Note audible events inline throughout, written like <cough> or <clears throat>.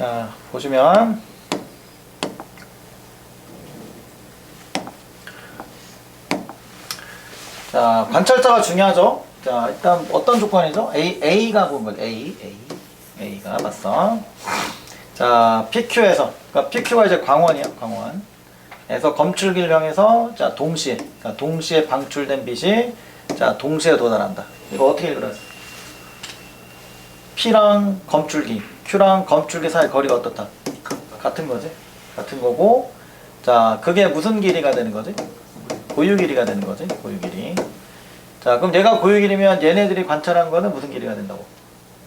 자, 보시면 자, 관찰자가 중요하죠. 자, 일단 어떤 조건이죠? A, A가 본 거죠. A, A, A가 맞어. 자, PQ에서, 그러니까 PQ가 이제 광원이야, 광원. 에서 향해서 자 동시에, 자 동시에 방출된 빛이 자 동시에 도달한다. 이거 어떻게 그려요? P랑 검출기, Q랑 검출기 사이 거리가 어떻다? 같은 거지. 같은 거고, 자 그게 무슨 길이가 되는 거지? 고유 길이가 되는 거지. 고유 길이. 자 그럼 얘가 고유 길이면 얘네들이 관찰한 거는 무슨 길이가 된다고?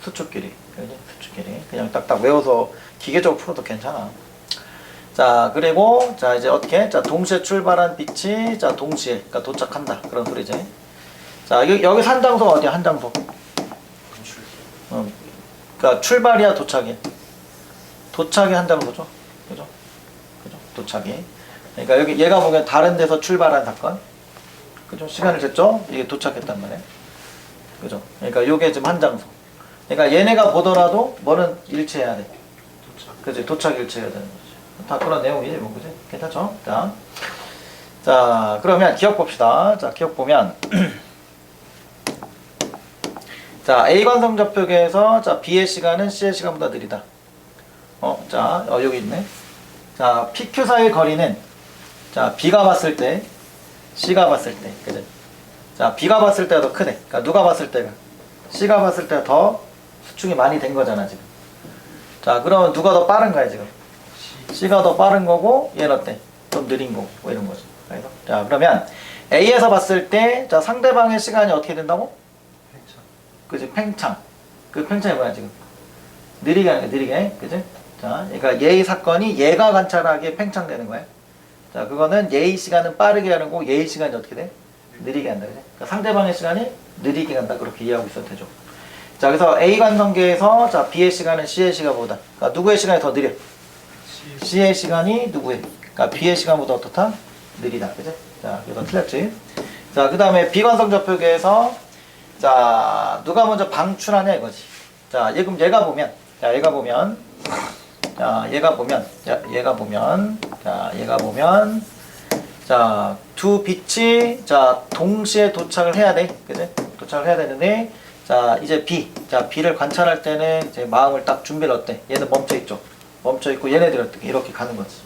수축 길이. 그지? 수축 길이. 그냥 딱딱 외워서 기계적으로 풀어도 괜찮아. 자 그리고 자 이제 어떻게? 자 동시에 출발한 빛이 자 동시에 그러니까 도착한다 그런 소리지. 자 여기 여기 한 장소가 어디야? 한 장소. 어, 그러니까 출발이야 도착이. 도착이 한 장소죠. 그죠? 그죠? 도착이. 그러니까 여기 얘가 보면 다른 데서 출발한 사건. 그죠? 시간을 쟀죠? 이게 도착했단 말이야. 그죠? 그러니까 요게 지금 한 장소. 그러니까 얘네가 보더라도 뭐는 일치해야 돼. 그지? 도착 일치해야 되는 거지. 다 그런 내용이지, 뭐, 그지? 괜찮죠? 자. 자, 그러면 기억 봅시다. 자, 기억 보면. <clears throat> 자, A 관성 좌표계에서 자, B의 시간은 C의 시간보다 느리다. 어, 자, 어, 여기 있네. 자, PQ 사이의 거리는 자, B가 봤을 때, C가 봤을 때, 그지? 자, B가 봤을 때가 더 크네. 그러니까 누가 봤을 때가 C가 봤을 때가 더 수축이 많이 된 거잖아, 지금. 자, 그러면 누가 더 빠른 거야, 지금? C가 더 빠른 거고, 얘는 어때? 좀 느린 거고, 뭐 이런 거죠. 그래서, 자, 그러면 A에서 봤을 때, 자, 상대방의 시간이 어떻게 된다고? 그지? 팽창. 그 팽창이 뭐야, 지금? 느리게 하는 거야, 느리게. 그지? 자, 그러니까 얘의 사건이 얘가 관찰하기에 팽창되는 거야. 자, 그거는 얘의 시간은 빠르게 하는 거고, 얘의 시간이 어떻게 돼? 느리게 한다, 그지? 그러니까 상대방의 시간이 느리게 간다, 그렇게 이해하고 있어도 되죠. 자, 그래서 A 관성계에서, 자, B의 시간은 C의 시간보다. 그러니까 누구의 시간이 더 느려? C의 시간이 누구의? 그러니까 B의 시간보다 어떻다? 느리다. 그지? 자, 이거 틀렸지? 자, 그 다음에 비관성 좌표계에서 자, 누가 먼저 방출하냐 이거지. 자, 얘 그럼 얘가 보면 자, 얘가 보면 자, 얘가 보면 자, 얘가 보면 자, 얘가 보면 자, 두 빛이 자, 동시에 도착을 해야 돼. 그지? 도착을 해야 되는데 자, 이제 B. 자, B를 관찰할 때는 이제 마음을 딱 준비를 어때? 얘는 멈춰 있죠. 멈춰 있고 얘네들은 어떻게 이렇게 가는 거지.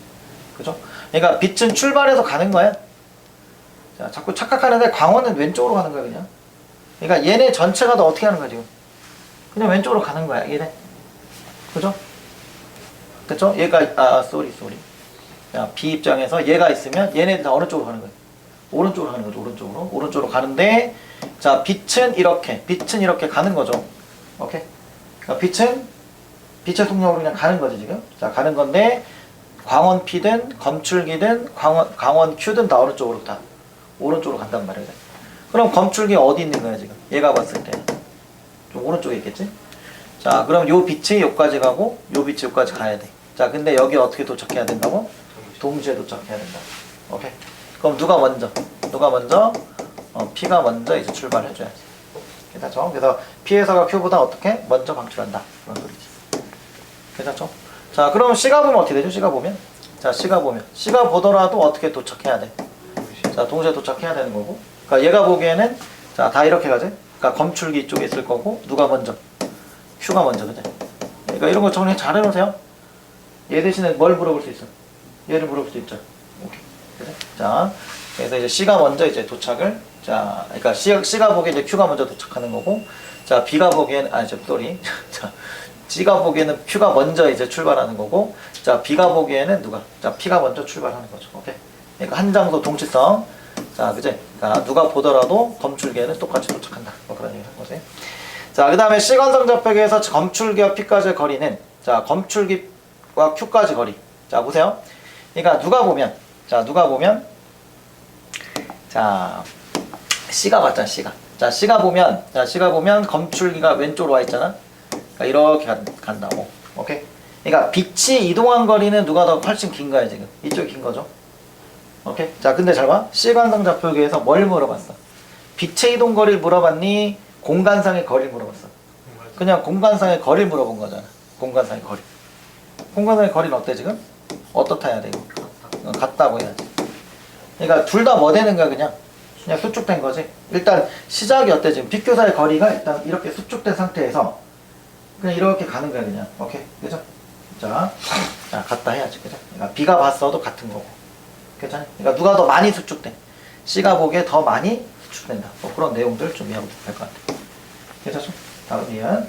그죠? 그러니까 빛은 출발해서 가는 거야. 자, 자꾸 착각하는데 광원은 왼쪽으로 가는 거야, 그냥. 그러니까 얘네 전체가 다 어떻게 하는 거야, 지금? 그냥 왼쪽으로 가는 거야, 얘네. 그죠? 그죠? 얘가, 아, 쏘리, 쏘리. 자, B 입장에서 얘가 있으면 얘네들 다 어느 쪽으로 가는 거야? 오른쪽으로 가는 거죠, 오른쪽으로. 오른쪽으로 가는데, 자, 빛은 이렇게, 빛은 이렇게 가는 거죠. 오케이? 그러니까 빛은 빛의 속력으로 그냥 가는 거지, 지금. 자, 가는 건데, 광원 P든, 검출기든, 광원, 광원 Q든 다 어느 쪽으로 다? 오른쪽으로 간단 말이야. 그럼 검출기 어디 있는 거야, 지금? 얘가 봤을 때. 좀 오른쪽에 있겠지? 자, 그럼 요 빛이 여기까지 가고, 요 빛이 여기까지 가야 돼. 자, 근데 여기 어떻게 도착해야 된다고? 동시에 도착해야 된다. 오케이. 그럼 누가 먼저? 누가 먼저? 어, P가 먼저 이제 출발해줘야지. 괜찮죠? 그래서 P에서가 Q보다 어떻게? 먼저 방출한다. 그런 소리지. 괜찮죠? 자, 그럼 C가 보면 어떻게 되죠? C가 보면? 자, C가 보면. C가 보더라도 어떻게 도착해야 돼? 자, 동시에 도착해야 되는 거고. 그러니까 얘가 보기에는 자, 다 이렇게 가지? 그러니까 검출기 쪽에 있을 거고 누가 먼저? Q가 먼저, 그지? 그러니까 이런 거 정리 잘 해놓으세요. 얘 대신에 뭘 물어볼 수 있어? 얘를 물어볼 수 있죠. 오케이. 그래? 자, 그래서 이제 C가 먼저 이제 도착을 자, 그러니까 C, C가 보기에 이제 Q가 먼저 도착하는 거고, 자, B가 보기에는 아, 저 쏘리. <laughs> 자, C가 보기에는 Q가 먼저 이제 출발하는 거고, 자, B가 보기에는 누가? 자, P가 먼저 출발하는 거죠. 오케이. 그러니까 한 장소 동치성. 자, 그지? 그러니까 누가 보더라도 검출기에는 똑같이 도착한다. 뭐 그런 얘기를 한 거지. 자, 그 다음에 좌표계에서 검출기와 P까지의 거리는, 자, 검출기와 Q까지 거리. 자, 보세요. 그러니까 누가 보면, 자, 누가 보면, 자, C가 맞잖아, C가. 자, C가 보면, 자, C가 보면 검출기가 왼쪽으로 와 있잖아. 그러니까 이렇게 간, 간다고. 오케이? 그러니까 빛이 이동한 거리는 누가 더 훨씬 긴 거야, 지금. 이쪽이 긴 거죠. 오케이? 자, 근데 잘 봐. C관성 좌표계에서 뭘 물어봤어? 빛의 이동 거리를 물어봤니? 공간상의 거리를 물어봤어. 그냥 공간상의 거리를 물어본 거잖아. 공간상의 거리. 공간 사이 거리는 어때 지금? 어떻다 해야 돼 이거? 어, 같다고 해야지. 그러니까 둘 다 뭐 되는 거야 그냥? 그냥 수축된 거지. 일단 시작이 어때 지금? 사이 거리가 일단 이렇게 수축된 상태에서 그냥 이렇게 가는 거야 그냥. 오케이, 그죠? 자, 자 같다 해야지, 그죠? 그러니까 B가 봤어도 같은 거고. 괜찮아? 그러니까 누가 더 많이 수축돼? C가 보기에 더 많이 수축된다. 뭐 그런 내용들 좀 이해하고 갈것 같아. 괜찮죠? 다음 이은